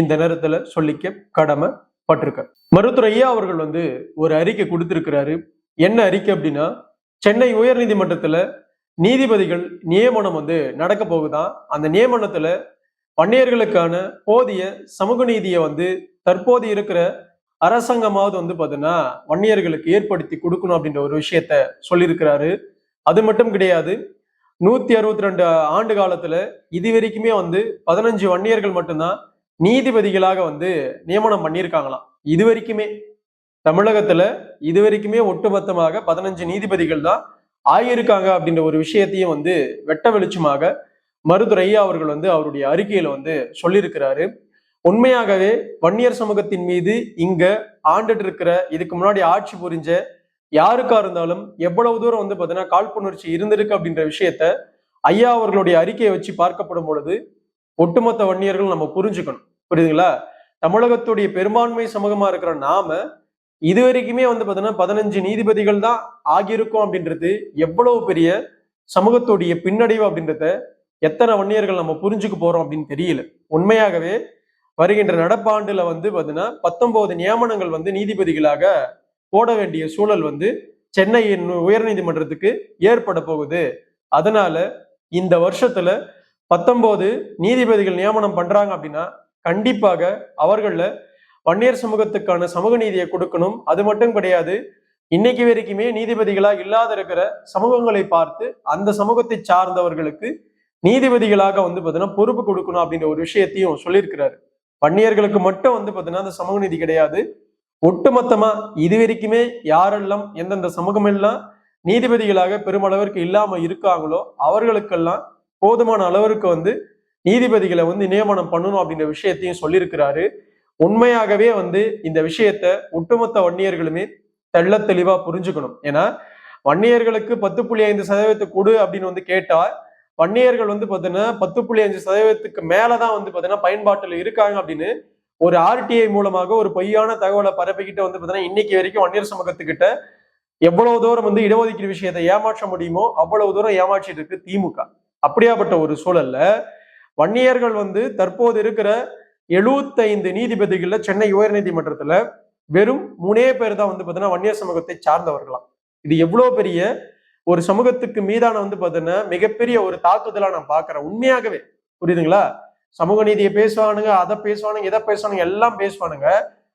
இந்த நேரத்துல சொல்லிக்க கடமைப்பட்டிருக்க. மருத்துவர் ஐயா அவர்கள் வந்து ஒரு அறிக்கை கொடுத்திருக்கிறாரு. என்ன அறிக்கை அப்படின்னா சென்னை உயர்நீதிமன்றத்துல நீதிபதிகள் நியமனம் வந்து நடக்க போகுதான் அந்த நியமனத்துல வன்னியர்களுக்கான போதிய சமூக நீதியை வந்து தற்போது இருக்கிற அரசாங்கமாவது வந்து பார்த்தீங்கன்னா வன்னியர்களுக்கு ஏற்படுத்தி கொடுக்கணும் அப்படின்ற ஒரு விஷயத்த சொல்லியிருக்கிறாரு. அது மட்டும் கிடையாது நூத்தி அறுபத்தி ரெண்டு ஆண்டு காலத்துல இது வரைக்குமே வந்து பதினஞ்சு வன்னியர்கள் மட்டும்தான் நீதிபதிகளாக வந்து நியமனம் பண்ணியிருக்காங்களாம். இது வரைக்குமே தமிழகத்துல இது வரைக்குமே ஒட்டுமொத்தமாக பதினஞ்சு நீதிபதிகள் தான் ஆகியிருக்காங்க அப்படின்ற ஒரு விஷயத்தையும் வந்து வெட்ட வெளிச்சமாக மருதுரையா அவர்கள் வந்து அவருடைய அறிக்கையில வந்து சொல்லியிருக்கிறாரு. உண்மையாகவே வன்னியர் சமூகத்தின் மீது இங்க ஆண்டுட்டு இருக்கிற இதுக்கு முன்னாடி ஆட்சி புரிஞ்ச யாருக்கா இருந்தாலும் எவ்வளவு தூரம் வந்து பார்த்தீங்கன்னா காழ்ப்புணர்ச்சி இருந்திருக்கு அப்படின்ற விஷயத்த ஐயா அவர்களுடைய அறிக்கையை வச்சு பார்க்கப்படும் பொழுது ஒட்டுமொத்த வன்னியர்கள் நம்ம புரிஞ்சுக்கணும். புரியுதுங்களா? தமிழகத்துடைய பெரும்பான்மை சமூகமா இருக்கிற நாம இது வரைக்குமே வந்து பார்த்தீங்கன்னா பதினஞ்சு நீதிபதிகள் தான் ஆகியிருக்கோம் அப்படின்றது எவ்வளவு பெரிய சமூகத்துடைய பின்னடைவு அப்படின்றத எத்தனை வன்னியர்கள் நம்ம புரிஞ்சுக்க போறோம் அப்படின்னு தெரியல. உண்மையாகவே வருகின்ற நடப்பாண்டுல வந்து பார்த்தீங்கன்னா பத்தொன்பது நியமனங்கள் வந்து நீதிபதிகளாக போட வேண்டிய சூழல் வந்து சென்னையின் உயர்நீதிமன்றத்துக்கு ஏற்பட போகுது. அதனால இந்த வருஷத்துல பத்தொன்பது நீதிபதிகள் நியமனம் பண்றாங்க அப்படின்னா கண்டிப்பாக அவர்கள வன்னியர் சமூகத்துக்கான சமூக நீதியை கொடுக்கணும். அது மட்டும் கிடையாது இன்னைக்கு வரைக்குமே நீதிபதிகளா இல்லாத இருக்கிற சமூகங்களை பார்த்து அந்த சமூகத்தை சார்ந்தவர்களுக்கு நீதிபதிகளாக வந்து பார்த்தீங்கன்னா பொறுப்பு கொடுக்கணும் அப்படின்ற ஒரு விஷயத்தையும் சொல்லியிருக்கிறாரு. வன்னியர்களுக்கு மட்டும் வந்து பார்த்தீங்கன்னா அந்த சமூக நீதி கிடையாது. ஒட்டுமொத்தமா இது வரைக்குமே யாரெல்லாம் எந்தெந்த சமூகமெல்லாம் நீதிபதிகளாக பெருமளவிற்கு இல்லாம இருக்காங்களோ அவர்களுக்கெல்லாம் போதுமான அளவிற்கு வந்து நீதிபதிகளை வந்து நியமனம் பண்ணணும் அப்படின்ற விஷயத்தையும் சொல்லியிருக்கிறாரு. உண்மையாகவே வந்து இந்த விஷயத்த ஒட்டுமொத்த வன்னியர்களுமே தெள்ள தெளிவா புரிஞ்சுக்கணும். ஏன்னா வன்னியர்களுக்கு பத்து புள்ளி ஐந்து சதவீதத்தை கொடு அப்படின்னு வந்து கேட்டா வன்னியர்கள் வந்து பார்த்தீங்கன்னா பத்து புள்ளி அஞ்சு சதவீதத்துக்கு மேலதான் வந்து பார்த்தீங்கன்னா பயன்பாட்டில் இருக்காங்க அப்படின்னு ஒரு ஆர்டிஐ மூலமாக ஒரு பொய்யான தகவலை பரப்பிக்கிட்டு வந்து பார்த்தீங்கன்னா இன்னைக்கு வரைக்கும் வன்னியர் சமூகத்துக்கிட்ட எவ்வளவு தூரம் வந்து இடஒதுக்கீடு விஷயத்தை ஏமாற்ற முடியுமோ அவ்வளவு தூரம் ஏமாற்றிட்டு இருக்கு திமுக. அப்படியாப்பட்ட ஒரு சூழல்ல வன்னியர்கள் வந்து தற்போது இருக்கிற எழுபத்தைந்து நீதிபதிகள்ல சென்னை உயர்நீதிமன்றத்துல வெறும் மூணே பேர் தான் வந்து பார்த்தீங்கன்னா வன்னியர் சமூகத்தை சார்ந்தவர்களாம். இது எவ்வளவு பெரிய ஒரு சமூகத்துக்கு மீதான வந்து பார்த்தீங்கன்னா மிகப்பெரிய ஒரு தாக்குதலா நான் பாக்குறேன். உண்மையாகவே. புரியுதுங்களா? சமூக நீதியை பேசுவானுங்க அதை பேசுவானுங்க இதை பேசுவானுங்க எல்லாம் பேசுவானுங்க.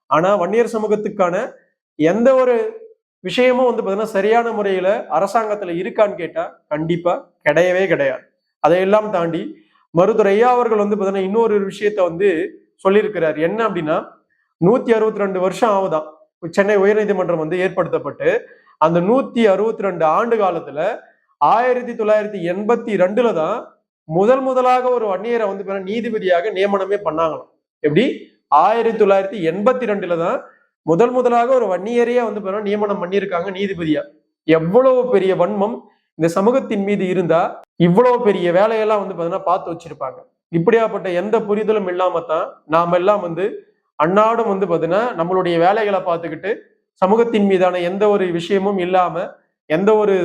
ஆனா வன்னியர் சமூகத்துக்கான எந்த ஒரு விஷயமும் வந்து பார்த்தீங்கன்னா சரியான முறையில அரசாங்கத்துல இருக்கான்னு கேட்டா கண்டிப்பா கிடையவே கிடையாது. அதையெல்லாம் தாண்டி மருத்துவர் ஐயா அவர்கள் வந்து பார்த்தீங்கன்னா இன்னொரு விஷயத்த வந்து சொல்லியிருக்கிறார். என்ன அப்படின்னா நூத்தி அறுபத்தி ரெண்டு வருஷம் ஆகுதான் சென்னை உயர்நீதிமன்றம் வந்து ஏற்படுத்தப்பட்டு அந்த நூத்தி அறுபத்தி ரெண்டு ஆண்டு காலத்துல ஆயிரத்தி தொள்ளாயிரத்தி எண்பத்தி ரெண்டுல தான் முதல் முதலாக ஒரு வன்னியரை வந்து நீதிபதியாக நியமனமே பண்ணாங்களாம். எப்படி? ஆயிரத்தி தொள்ளாயிரத்தி எண்பத்தி ரெண்டுல தான் முதல் முதலாக ஒரு வன்னியரையே வந்து நியமனம் பண்ணியிருக்காங்க நீதிபதியா. எவ்வளவு பெரிய வன்மம் இந்த சமூகத்தின் மீது இருந்தா இவ்வளவு பெரிய வேலையெல்லாம் வந்து பார்த்தீங்கன்னா பார்த்து வச்சிருப்பாங்க. இப்படியாப்பட்ட எந்த புரிதலும் இல்லாம தான் நாம எல்லாம் வந்து அன்னாடும் வந்து பார்த்தீங்கன்னா நம்மளுடைய வேலைகளை பார்த்துக்கிட்டு சமூகத்தின் மீதான எந்த ஒரு விஷயமும் இல்லாம எந்த ஒரு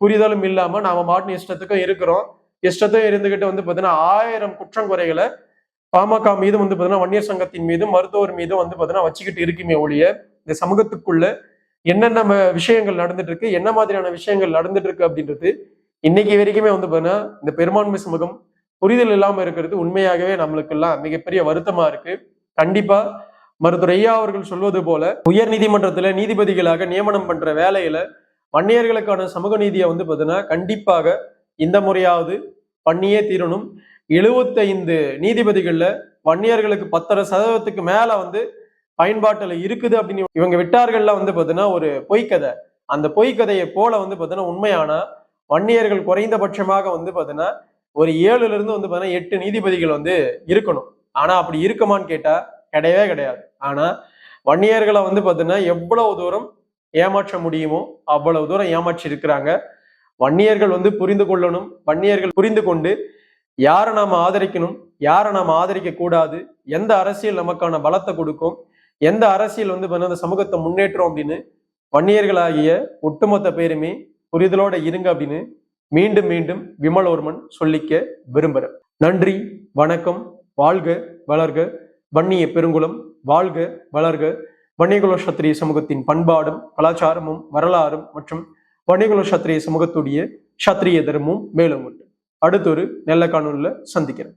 புரிதலும் இல்லாம நாம மாட்டின இஷ்டத்துக்கும் இருக்கிறோம். இஷ்டத்தும் இருந்துகிட்டு வந்து பார்த்தீங்கன்னா ஆயிரம் குற்றங்குறைகளை பாமக மீதும் வந்து பார்த்தீங்கன்னா வன்னியர் சங்கத்தின் மீதும் மருத்துவர் மீதும் வந்து பார்த்தீங்கன்னா வச்சுக்கிட்டு இருக்குமே ஒழிய இந்த சமூகத்துக்குள்ள என்னென்ன விஷயங்கள் நடந்துட்டு இருக்கு என்ன மாதிரியான விஷயங்கள் நடந்துட்டு இருக்கு அப்படின்றது இன்னைக்கு வரைக்குமே வந்து பாத்தீங்கன்னா இந்த பெரும்பான்மை சமூகம் புரிதல் இல்லாம இருக்கிறது உண்மையாகவே நம்மளுக்கு எல்லாம் மிகப்பெரிய வருத்தமா இருக்கு. கண்டிப்பா மருத்துவர் ஐயா அவர்கள் சொல்வது போல உயர் நீதிமன்றத்துல நீதிபதிகளாக நியமனம் பண்ற வேலையில வன்னியர்களுக்கான சமூக நீதியை வந்து பாத்தீங்கன்னா கண்டிப்பாக இந்த முறையாவது பண்ணியே தீரணும். எழுபத்தைந்து நீதிபதிகள்ல வன்னியர்களுக்கு பத்தரை சதவீதத்துக்கு மேல வந்து பயன்பாட்டுல இருக்குது அப்படின்னு இவங்க விட்டார்கள்ல வந்து பாத்தீங்கன்னா ஒரு பொய்க்கதை. அந்த பொய்க்கதையை போல வந்து பாத்தீங்கன்னா உண்மையானா வன்னியர்கள் குறைந்தபட்சமாக வந்து பார்த்தீங்கன்னா ஒரு ஏழுல இருந்து வந்து பார்த்தீங்கன்னா எட்டு நீதிபதிகள் வந்து இருக்கணும். ஆனா அப்படி இருக்குமான்னு கேட்டா கிடையவே கிடையாது. ஆனா வன்னியர்களை வந்து பார்த்தீங்கன்னா எவ்வளவு தூரம் ஏமாற்ற முடியுமோ அவ்வளவு தூரம் ஏமாற்றி இருக்கிறாங்க வன்னியர்கள் வந்து புரிந்து கொள்ளணும். வன்னியர்கள் புரிந்து கொண்டு யாரை நாம் ஆதரிக்கணும்? யாரை நாம் ஆதரிக்க கூடாது? எந்த அரசியல் நமக்கான பலத்தை கொடுக்கும்? எந்த அரசியல் வந்து பாத்தீங்கன்னா அந்த சமூகத்தை முன்னேற்றம் அப்படின்னு வன்னியர்களாகிய ஒட்டுமொத்த பேருமே புரிதலோட இருங்க அப்படின்னு மீண்டும் மீண்டும் விமலோர்மன் சொல்லிக்க விரும்புறேன் நன்றி வணக்கம் வாழ்க வளர்க வன்னிய பெருங்குளம் வாழ்க வளர்க. வன்னியகுல சத்திரிய சமூகத்தின் பண்பாடும் கலாச்சாரமும் வரலாறும் மற்றும் வன்னியகுல சத்திரிய சமூகத்துடைய சத்திரிய தர்மமும் மேலும் உண்டு. அடுத்தொரு நல்ல காணொலியில் சந்திக்கிறேன்.